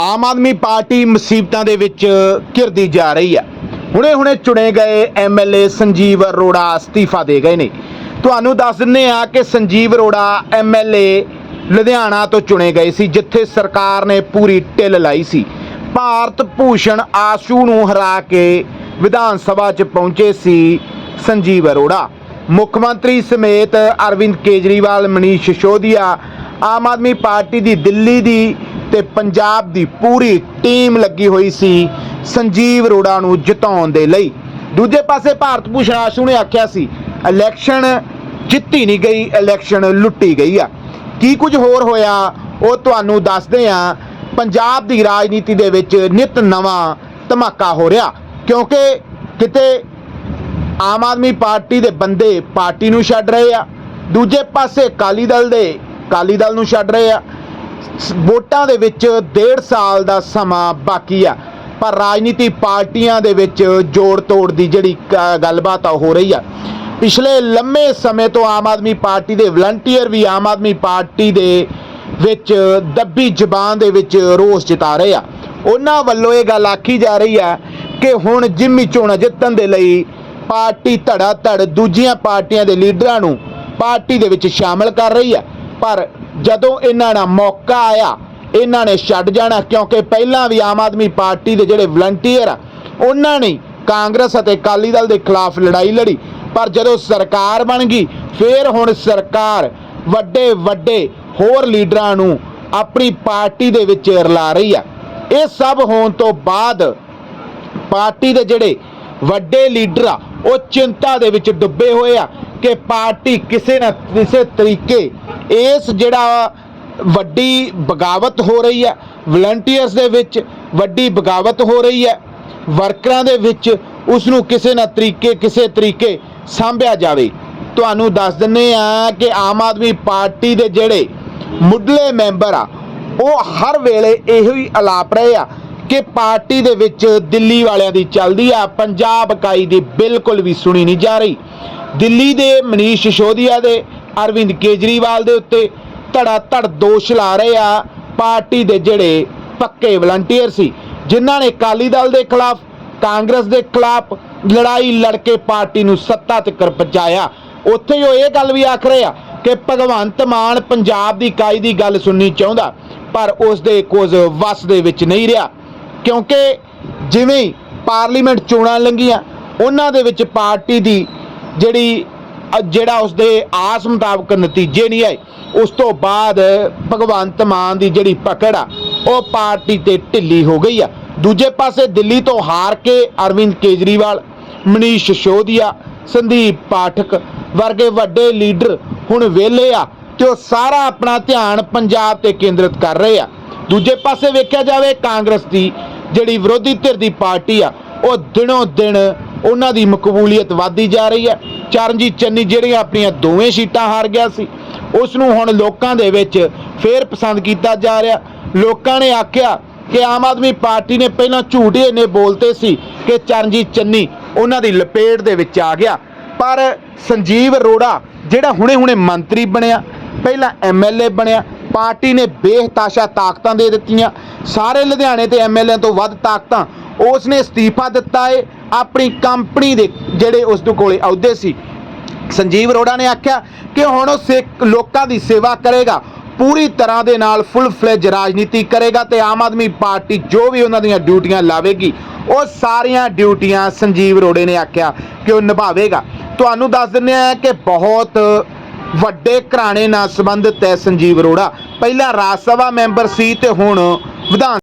ਆਮ Aadmi party ਮੁਸੀਬਤਾਂ ਦੇ ਵਿੱਚ ਘਿਰਦੀ ਜਾ ਰਹੀ ਹੈ। ਹੁਣੇ ਹੁਣੇ ਚੁਣੇ ਗਏ ਐਮਐਲਏ ਸੰਜੀਵ ਅਰੋੜਾ ਅਸਤੀਫਾ ਦੇ ਗਏ ਨੇ। ਤੁਹਾਨੂੰ ਦੱਸ ਦਿੰਦੇ ਆ ਕਿ ਸੰਜੀਵ ਅਰੋੜਾ ਐਮਐਲਏ ਲੁਧਿਆਣਾ ਤੋਂ ਚੁਣੇ ਗਏ ਸੀ, ਜਿੱਥੇ ਸਰਕਾਰ ਨੇ ਪੂਰੀ ਢਿੱਲ ਲਾਈ ਸੀ। ਭਾਰਤ ਭੂਸ਼ਣ ਆਸ਼ੂ ਨੂੰ ਹਰਾ ਕੇ ਵਿਧਾਨ ਸਭਾ 'ਚ ਪਹੁੰਚੇ ਸੀ ਸੰਜੀਵ ਅਰੋੜਾ। ਮੁੱਖ ਮੰਤਰੀ ਸਮੇਤ ਅਰਵਿੰਦ ਕੇਜਰੀਵਾਲ, ਮਨੀਸ਼ ਸਿਸੋਦੀਆ ਆਮ ਆਦਮੀ ਪਾਰਟੀ ਦੀ ਦਿੱਲੀ ਦੀ ਤੇ ਪੰਜਾਬ ਦੀ ਪੂਰੀ ਟੀਮ ਲੱਗੀ ਹੋਈ ਸੀ ਸੰਜੀਵ ਅਰੋੜਾ ਨੂੰ ਜਿਤਾਉਣ ਦੇ ਲਈ। ਦੂਜੇ ਪਾਸੇ ਭਾਰਤ ਭੂਸ਼ਣ ਆਸ਼ੂ ਨੇ ਆਖਿਆ ਸੀ, ਇਲੈਕਸ਼ਨ ਜਿੱਤੀ ਨਹੀਂ ਗਈ, ਇਲੈਕਸ਼ਨ ਲੁੱਟੀ ਗਈ ਆ। ਕੀ ਕੁਝ ਹੋਰ ਹੋਇਆ, ਉਹ ਤੁਹਾਨੂੰ ਦੱਸਦੇ ਆ ਪੰਜਾਬ ਦੀ ਰਾਜਨੀਤੀ ਦੇ ਵਿੱਚ ਨਿਤ ਨਵਾਂ ਧਮਾਕਾ ਹੋ ਰਿਹਾ, ਕਿਉਂਕਿ ਕਿਤੇ ਆਮ ਆਦਮੀ ਪਾਰਟੀ ਦੇ ਬੰਦੇ ਪਾਰਟੀ ਨੂੰ ਛੱਡ ਰਹੇ ਆ, ਦੂਜੇ ਪਾਸੇ ਅਕਾਲੀ ਦਲ ਦੇ ਅਕਾਲੀ ਦਲ ਨੂੰ ਛੱਡ ਰਹੇ ਆ। ਵੋਟਾਂ ਦੇ ਵਿੱਚ ਡੇਢ ਸਾਲ ਦਾ ਸਮਾਂ ਬਾਕੀ ਆ। ਪਰ ਰਾਜਨੀਤੀ ਪਾਰਟੀਆਂ ਦੇ ਵਿੱਚ ਜੋੜ ਤੋੜ ਦੀ ਜਿਹੜੀ ਕ- ਗੱਲਬਾਤ ਆ, ਹੋ ਰਹੀ ਆ। ਪਿਛਲੇ ਲੰਮੇ ਸਮੇਂ ਤੋਂ ਆਮ ਆਦਮੀ ਪਾਰਟੀ ਦੇ ਵਲੰਟੀਅਰ ਵੀ ਆਮ ਆਦਮੀ ਪਾਰਟੀ ਦੇ ਵਿੱਚ ਦੱਬੀ ਜ਼ਬਾਨ ਦੇ ਵਿੱਚ ਰੋਸ ਜਤਾ ਰਹੇ ਆ। ਉਹਨਾਂ ਵੱਲੋਂ ਇਹ ਗੱਲ ਆਖੀ ਜਾ ਰਹੀ ਆ ਕਿ ਹੁਣ ਜਿੰਮੀ ਚੋਣਾਂ ਜਿੱਤਣ ਦੇ ਲਈ ਪਾਰਟੀ ਧੜਾ ਧੜ ਦੂਜੀਆਂ ਪਾਰਟੀਆਂ ਦੇ ਲੀਡਰਾਂ ਨੂੰ ਪਾਰਟੀ ਦੇ ਵਿੱਚ ਸ਼ਾਮਲ ਕਰ ਰਹੀ ਆ। ਪਰ ਜਦੋਂ ਇਹਨਾਂ ਦਾ ਮੌਕਾ ਆਇਆ, ਇਹਨਾਂ ਨੇ ਛੱਡ ਜਾਣਾ ਕਿਉਂਕਿ ਪਹਿਲਾਂ ਵੀ ਆਮ ਆਦਮੀ ਪਾਰਟੀ ਦੇ ਜਿਹੜੇ ਵਲੰਟੀਅਰ ਆ, ਉਹਨਾਂ ਨੇ ਕਾਂਗਰਸ ਅਤੇ ਅਕਾਲੀ ਦਲ ਦੇ ਖਿਲਾਫ ਲੜਾਈ ਲੜੀ। ਪਰ ਜਦੋਂ ਸਰਕਾਰ ਬਣ ਗਈ, ਫੇਰ ਹੁਣ ਸਰਕਾਰ ਵੱਡੇ ਵੱਡੇ ਹੋਰ ਲੀਡਰਾਂ ਨੂੰ ਆਪਣੀ ਪਾਰਟੀ ਦੇ ਵਿੱਚ ਰਲਾ ਰਹੀ ਆ। ਇਹ ਸਭ ਹੋਣ ਤੋਂ ਬਾਅਦ ਪਾਰਟੀ ਦੇ ਜਿਹੜੇ ਵੱਡੇ ਲੀਡਰ ਆ, ਉਹ ਚਿੰਤਾ ਦੇ ਵਿੱਚ ਡੁੱਬੇ ਹੋਏ ਆ ਕਿ ਪਾਰਟੀ ਕਿਸੇ ਨਾ ਕਿਸੇ ਤਰੀਕੇ ਇਸ ਜਿਹੜਾ ਵੱਡੀ ਬਗਾਵਤ ਹੋ ਰਹੀ ਹੈ ਵਲੰਟੀਅਰਸ ਦੇ ਵਿੱਚ ਵੱਡੀ ਬਗਾਵਤ ਹੋ ਰਹੀ ਹੈ ਵਰਕਰਾਂ ਦੇ ਵਿੱਚ ਉਸ ਨੂੰ ਕਿਸੇ ਨਾ ਤਰੀਕੇ, ਕਿਸੇ ਤਰੀਕੇ ਸਾਂਭਿਆ ਜਾਵੇ। ਤੁਹਾਨੂੰ ਦੱਸ ਦਿੰਨੇ ਆ ਕਿ ਆਮ ਆਦਮੀ ਪਾਰਟੀ ਦੇ ਜਿਹੜੇ ਮੁੱਢਲੇ ਮੈਂਬਰ ਆ, ਉਹ ਹਰ ਵੇਲੇ ਇਹੋ ਹੀ ਅਲਾਪ ਰਹੇ ਆ ਕਿ ਪਾਰਟੀ ਦੇ ਵਿੱਚ ਦਿੱਲੀ ਵਾਲਿਆਂ ਦੀ ਚੱਲਦੀ ਆ, ਪੰਜਾਬ ਇਕਾਈ ਦੀ ਬਿਲਕੁਲ ਵੀ ਸੁਣੀ ਨਹੀਂ ਜਾ ਰਹੀ। ਦਿੱਲੀ ਦੇ ਮਨੀਸ਼ ਸਿਸੋਦੀਆ ਦੇ ਅਰਵਿੰਦ ਕੇਜਰੀਵਾਲ ਦੇ ਉੱਤੇ ਧੜਾ ਧੜ ਦੋਸ਼ ਲਾ ਰਹੇ ਆ ਪਾਰਟੀ ਦੇ ਜਿਹੜੇ ਪੱਕੇ ਵਲੰਟੀਅਰ ਸੀ, ਜਿਨ੍ਹਾਂ ਨੇ ਅਕਾਲੀ ਦਲ ਦੇ ਖਿਲਾਫ, ਕਾਂਗਰਸ ਦੇ ਖਿਲਾਫ ਲੜਾਈ ਲੜ ਕੇ ਪਾਰਟੀ ਨੂੰ ਸੱਤਾ ਤੱਕ ਪਹੁੰਚਾਇਆ। ਉੱਥੇ ਉਹ ਇਹ ਗੱਲ ਵੀ ਆਖ ਰਹੇ ਆ ਕਿ ਭਗਵੰਤ ਮਾਨ ਪੰਜਾਬ ਦੀ ਇਕਾਈ ਦੀ ਗੱਲ ਸੁਣਨੀ ਚਾਹੁੰਦਾ, ਪਰ ਉਸ ਦੇ ਕੁਝ ਵਸ ਦੇ ਵਿੱਚ ਨਹੀਂ ਰਿਹਾ। ਕਿਉਂਕਿ ਜਿਵੇਂ ਪਾਰਲੀਮੈਂਟ ਚੋਣਾਂ ਲੰਘੀਆਂ, ਉਹਨਾਂ ਦੇ ਵਿੱਚ ਪਾਰਟੀ ਦੀ ਜਿਹੜੀ ਅ, ਜਿਹੜਾ ਉਸਦੇ ਆਸ ਮੁਤਾਬਕ ਨਤੀਜੇ ਨਹੀਂ ਆਏ ਉਸ ਤੋਂ ਬਾਅਦ ਭਗਵੰਤ ਮਾਨ ਦੀ ਜਿਹੜੀ ਪਕੜ ਆ ਉਹ ਪਾਰਟੀ ਤੇ ਢਿੱਲੀ ਹੋ ਗਈ ਆ। ਦੂਜੇ ਪਾਸੇ ਦਿੱਲੀ ਤੋਂ ਹਾਰ ਕੇ ਅਰਵਿੰਦ ਕੇਜਰੀਵਾਲ ਮਨੀਸ਼ ਸਿਸੋਦੀਆ ਸੰਦੀਪ ਪਾਠਕ ਵਰਗੇ ਵੱਡੇ ਲੀਡਰ ਹੁਣ ਵਿਹਲੇ ਆ ਤੇ ਉਹ ਸਾਰਾ ਆਪਣਾ ਧਿਆਨ ਪੰਜਾਬ ਤੇ ਕੇਂਦਰਿਤ ਕਰ ਰਹੇ ਆ। ਦੂਜੇ ਪਾਸੇ ਵੇਖਿਆ ਜਾਵੇ ਕਾਂਗਰਸ ਦੀ ਜਿਹੜੀ ਵਿਰੋਧੀ ਧਿਰ ਦੀ ਪਾਰਟੀ ਆ ਉਹ ਦਿਨੋਂ ਦਿਨ ਉਹਨਾਂ ਦੀ ਮਕਬੂਲੀਅਤ ਵਧਦੀ ਜਾ ਰਹੀ ਹੈ ਚਰਨਜੀਤ ਚੰਨੀ ਜਿਹੜੀਆਂ ਆਪਣੀਆਂ ਦੋਵੇਂ ਸੀਟਾਂ ਹਾਰ ਗਿਆ ਸੀ ਉਸ ਨੂੰ ਹੁਣ ਲੋਕਾਂ ਦੇ ਵਿੱਚ ਫੇਰ ਪਸੰਦ ਕੀਤਾ ਜਾ ਰਿਹਾ। ਲੋਕਾਂ ਨੇ ਆਖਿਆ ਕਿ ਆਮ ਆਦਮੀ ਪਾਰਟੀ ਨੇ ਪਹਿਲਾਂ ਝੂਠੇ ਹੀ ਇੰਨੇ ਬੋਲਤੇ ਸੀ ਕਿ ਚਰਨਜੀਤ ਚੰਨੀ ਉਹਨਾਂ ਦੀ ਲਪੇਟ ਦੇ ਵਿੱਚ ਆ ਗਿਆ। ਪਰ ਸੰਜੀਵ ਅਰੋੜਾ ਜਿਹੜਾ ਹੁਣੇ-ਹੁਣੇ ਮੰਤਰੀ ਬਣਿਆ, ਪਹਿਲਾਂ ਐਮਐਲਏ ਬਣਿਆ, ਪਾਰਟੀ ਨੇ ਬੇਹਤਾਸ਼ਾ ਤਾਕਤਾਂ ਦੇ ਦਿੱਤੀਆਂ। ਸਾਰੇ ਲੁਧਿਆਣੇ ਤੇ ਐਮਐਲਏ ਤੋਂ ਵੱਧ ਤਾਕਤਾਂ ਉਸ ਨੇ ਅਸਤੀਫਾ ਦਿੱਤਾ ਏ। ਆਪਣੀ ਕੰਪਨੀ ਦੇ ਜਿਹੜੇ ਉਸ ਦੇ ਕੋਲੇ ਅਹੁਦੇ ਸੀ। ਸੰਜੀਵ ਅਰੋੜਾ ਨੇ ਆਖਿਆ ਕਿ ਹੁਣ ਉਹ ਸਿੱਖ ਲੋਕਾਂ ਦੀ ਸੇਵਾ ਕਰੇਗਾ, ਪੂਰੀ ਤਰ੍ਹਾਂ ਦੇ ਨਾਲ ਫੁੱਲ ਫਲੇਜ ਰਾਜਨੀਤੀ ਕਰੇਗਾ ਤੇ ਆਮ ਆਦਮੀ ਪਾਰਟੀ ਜੋ ਵੀ ਉਹਨਾਂ ਦੀਆਂ ਡਿਊਟੀਆਂ ਲਾਵੇਗੀ, ਉਹ ਸਾਰੀਆਂ ਡਿਊਟੀਆਂ ਸੰਜੀਵ ਅਰੋੜੇ ਨੇ ਆਖਿਆ ਕਿ ਉਹ ਨਿਭਾਵੇਗਾ। ਤੁਹਾਨੂੰ ਦੱਸ ਦਿੰਦੇ ਆ ਕਿ ਬਹੁਤ ਵੱਡੇ ਘਰਾਣੇ ਨਾਲ ਸੰਬੰਧਿਤ ਹੈ ਸੰਜੀਵ ਅਰੋੜਾ। ਪਹਿਲਾਂ ਰਾਜ ਸਭਾ ਮੈਂਬਰ ਸੀ ਤੇ ਹੁਣ ਵਿਧਾਨ